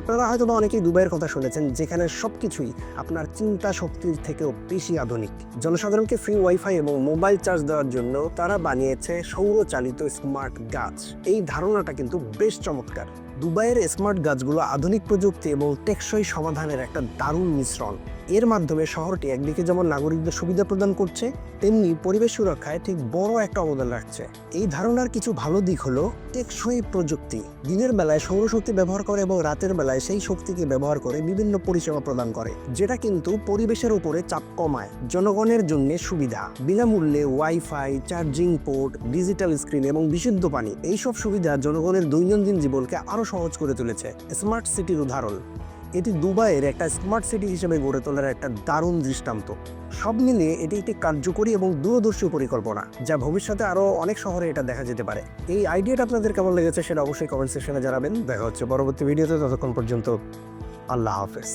আপনারা হয়তো বা অনেকেই দুবাইয়ের কথা শুনেছেন, যেখানে সব কিছুই আপনার চিন্তা শক্তির থেকেও বেশি আধুনিক। জনসাধারণকে ফ্রি ওয়াইফাই এবং মোবাইল চার্জ দেওয়ার জন্য তারা বানিয়েছে সৌরচালিত স্মার্ট গাছ। এই ধারণাটা কিন্তু বেশ চমৎকার। দুবাইয়ের স্মার্ট গাছগুলো আধুনিক প্রযুক্তি এবং টেকসই সমাধানের একটা দারুণ মিশ্রণ। এর মাধ্যমে শহরটি একদিকে যেমন নাগরিকদের সুবিধা প্রদান করছে, তেমনি পরিবেশ সুরক্ষায় ঠিক বড় একটা অবদান রাখছে। এই ধারণার কিছু ভালো দিক হলো টেকসই প্রযুক্তি। দিনের বেলায় সৌরশক্তি ব্যবহার করে এবং রাতের বেলায় সেই শক্তিকে ব্যবহার করে বিভিন্ন পরিষেবা প্রদান করে, যেটা কিন্তু পরিবেশের উপরে চাপ কমায়, জনগণের জন্য সুবিধা। বিনামূল্যে WiFi charging port digital screen এবং বিশুদ্ধ পানি, এইসব সুবিধা জনগণের দৈনন্দিন জীবনকে আরও সহজ করে তুলেছে স্মার্ট সিটির উদাহরণ। এটি দুবাইয়ের একটা স্মার্ট সিটি হিসেবে গড়ে তোলার একটা দারুণ দৃষ্টান্ত। সব মিলিয়ে এটি একটি কার্যকরী এবং দূরদর্শী পরিকল্পনা, যা ভবিষ্যতে আরও অনেক শহরে এটা দেখা যেতে পারে। এই আইডিয়াটা আপনাদের কেমন লেগেছে সেটা অবশ্যই কমেন্ট সেকশনে জানাবেন। দেখা হচ্ছে পরবর্তী ভিডিওতে ততক্ষণ পর্যন্ত আল্লাহ হাফেজ।